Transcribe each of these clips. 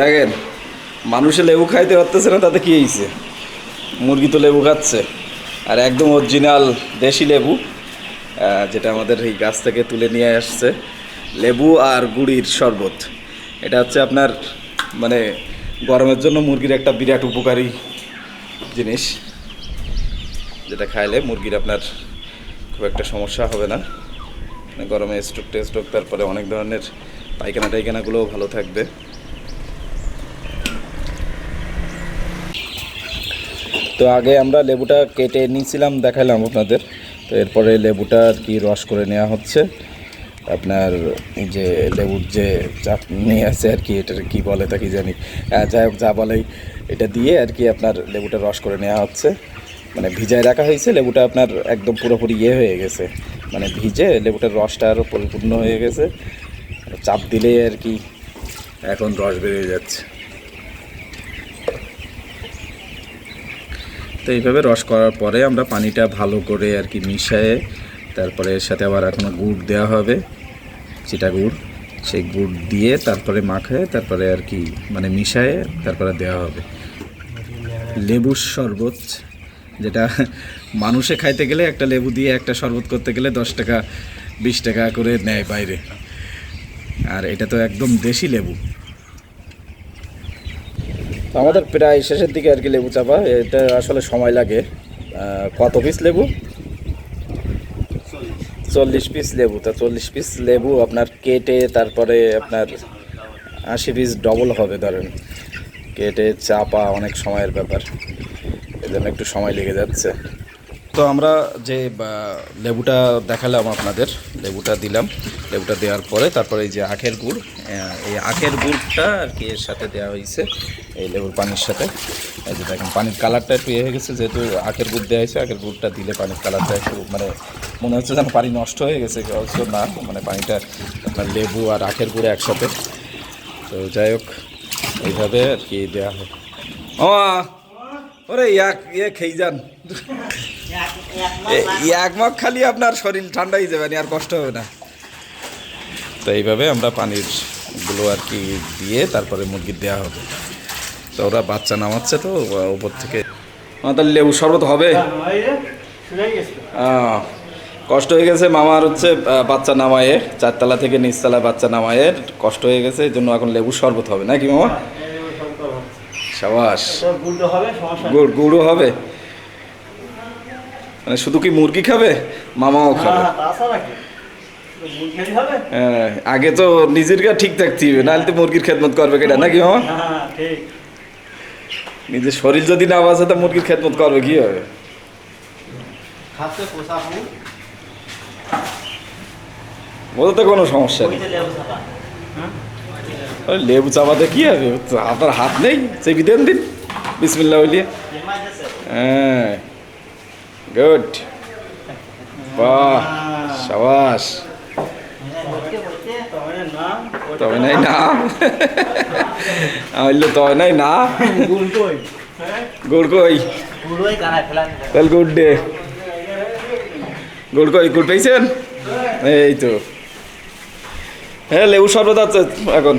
দেখেন, মানুষে লেবু খাইতে পারতেছে না, তাতে কি হয়েছে মুরগি তো লেবু খাচ্ছে। আর একদম অরিজিনাল দেশি লেবু যেটা আমাদের এই গাছ থেকে তুলে নিয়ে আসছে। লেবু আর গুড়ির শরবত। এটা হচ্ছে আপনার মানে গরমের জন্য মুরগির একটা বিরাট উপকারী জিনিস। যেটা খাইলে মুরগির আপনার খুব একটা সমস্যা হবে না। মানে গরমে স্ট্রোক টেস্ট্রোক তারপরে অনেক ধরনের পায়খানা টাইখানাগুলোও ভালো থাকবে। তো আগে আমরা লেবুটা কেটে নিয়েছিলাম দেখালাম আপনাদের। তো এরপরে লেবুটা আর কি রস করে নেওয়া হচ্ছে। আপনার যে লেবুর যে চাটনি আছে আর কি এটার কি বলে তা কি জানি। আহ, যাই হোক যা বলেই এটা দিয়ে আর কি আপনার লেবুটা রস করে নেওয়া হচ্ছে। মানে ভিজায় রাখা হয়েছে লেবুটা আপনার একদম পুরোপুরি ইয়ে হয়ে গেছে। মানে ভিজে লেবুটার রসটা আরও পরিপূর্ণ হয়ে গেছে। চাপ দিলেই আর কি এখন রস বেরিয়ে যাচ্ছে। তো এইভাবে রস করার পরে আমরা পানিটা ভালো করে আর কি মিশিয়ে, তারপরে এর সাথে আবার এখনও গুড় দেওয়া হবে চিটা গুড়, সেই গুড় দিয়ে তারপরে মাখায় তারপরে আর কি মানে মিশায়ে তারপরে দেওয়া হবে। লেবুর শরবত, যেটা মানুষে খাইতে গেলে একটা লেবু দিয়ে একটা শরবত করতে গেলে দশ টাকা, বিশ টাকা করে নেয় বাইরে। আর এটা তো একদম দেশি লেবু। আমাদের প্রায় শেষের দিকে আর কি লেবু চাপা। এটা আসলে সময় লাগে। কত পিস লেবু? চল্লিশ পিস লেবু। তা চল্লিশ পিস লেবু আপনার কেটে তারপরে আপনার আশি পিস ডবল হবে ধরেন। কেটে চাপা অনেক সময়ের ব্যাপার। এজন্য একটু সময় লেগে যাচ্ছে। তো আমরা যে লেবুটা দেখালাম আপনাদের, লেবুটা দিলাম। লেবুটা দেওয়ার পরে তারপরে এই যে আখের গুড় এই আখের গুড়টা আর কি এর সাথে দেওয়া হয়েছে এই লেবুর পানির সাথে। এই যে দেখেন পানির কালারটা একটু ইয়ে হয়ে গেছে যেহেতু আখের গুড় দেওয়া হয়েছে আখের গুড়টা দিলে পানির কালারটা একটু মানে মনে হচ্ছে যেন পানি নষ্ট হয়ে গেছে অবশ্য না মানে পানিটা আপনার লেবু আর আখের গুড় একসাথে। তো যাই হোক এইভাবে আর কি দেওয়া হয়। ও ওরে এক ইয়ে খেয়ে যান। এক মগ খালি আপনার শরীর ঠান্ডা হয়ে যাবে আর কষ্ট হবে না। তো এইভাবে আমরা পানিরগুলো আর কি দিয়ে তারপরে মুরগির দেওয়া হবে। তো ওরা বাচ্চা নামাচ্ছে তো উপর থেকে তাহলে লেবু শরবত হবে? কষ্ট হয়ে গেছে মামার হচ্ছে বাচ্চা নামায়ে। চারতলা থেকে নিচতলায় বাচ্চা নামায়ে কষ্ট হয়ে গেছে, এই জন্য এখন লেবু শরবত হবে। নাকি মামা? সাবাস। গুড়, গুড়ও হবে। মানে শুধু কি মুরগি খাবে? মামাও খাবে। আগে তো নিজের গা ঠিক থাকতে হবে নাহলে তো মুরগির খেদমত করবে কেটা নাকি হ্যাঁ নিজের শরীর যদি না বাঁচে তো মুরগির খেদমত করবে কি হবে? বলতে কোনো সমস্যা নেই। ওই লেবু চাপাতে কি হবে? আপনার হাত নেই? চেপি দেন দিন। বিসমিল্লা বলিয়ে হ্যাঁ। গুড। বাহ সাবাস। তবে নাই না আমি তবে নাই না গুড় কই তাহলে গুড ডে গুড় কই গুড় পেয়েছেন এই তো হ্যাঁ লেবু শরবত আছে এখন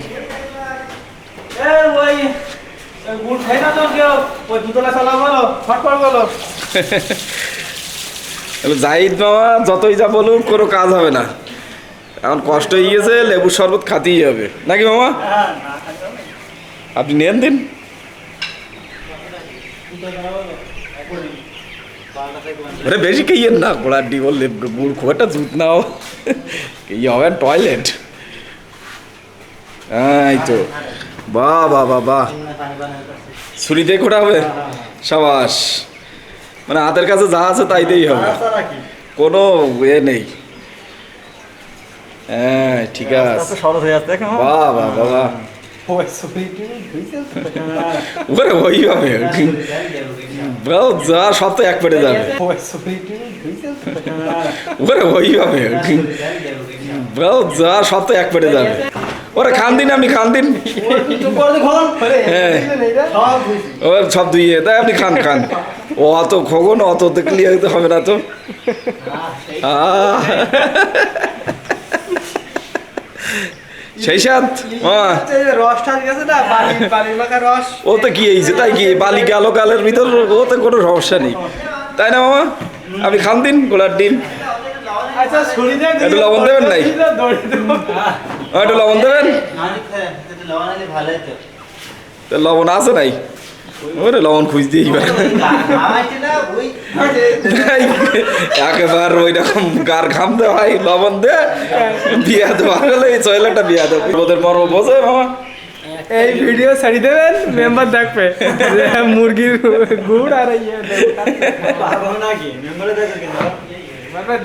জাহিদ মামা যতই যা বলুক কোনো কাজ হবে না এখন কষ্ট গিয়েছে লেবু শরবত খাতেই হবে। নাকি মামা? আপনি নেন দিন। আরে বেশি খেয়েন না গোড়ার ডি বললে গুড় খুব একটা জুত নাও খেয়ে হবে টয়লেট। এই তো। বাহ বাহ বাহ বাহ ছুরি দিয়ে খোটা হবে? সাবাস। মানে হাতের কাছে যা আছে তাইতেই হবে। কোনো এ নেই। হ্যাঁ ঠিক আছে। সরস হয়ে যাচ্ছে দেখো বাহ বাহ বাহ? ওরে যা সব তো এক পেটে যাবে? ওরে যা সব তো এক পেটে যাবে। ওরে খান দিন আপনি খান দিন। ওরে, হ্যাঁ। সব দুইয়ে তাই আপনি খান খান। ও অত খোগন অত দেখলে হবে না তো। আহ। সেই সাত ও তো কি হয়েছে তাই কি বালি কালো কালের ভিতর? ও তো কোনো সমস্যা নেই। তাই না মামা? আপনি খান দিন গোলার ডিম। আচ্ছা একটু লবণ দেবেন নাই? একটু লবণ দেবেন? লবণ আছে নাই? ওরে লবণ এইবার খাওয়াইছে না ওই একেবারে ওই রকম গার ঘাম দে ভাই লবণ দে। বিয়া দেওয়া গেলে এই ছয় লাখটা বিয়া ওদের মর্ম বোঝে মামা। এই ভিডিও ছাড়ি দেবেন মেম্বার দেখবে। মুরগির গুড় আর ইয়ে মেম্বারে